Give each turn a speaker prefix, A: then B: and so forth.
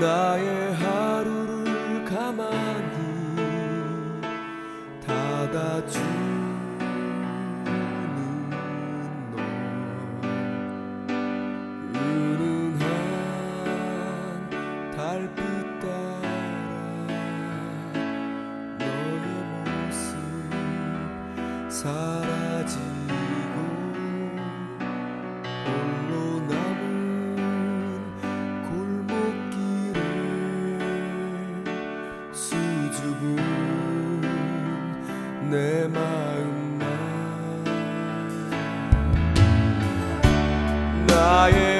A: 나의 하루를 가만히 닫아주는 너. 은은한 달빛 따라 너의 모습 사라지 그 내 마음만. 나의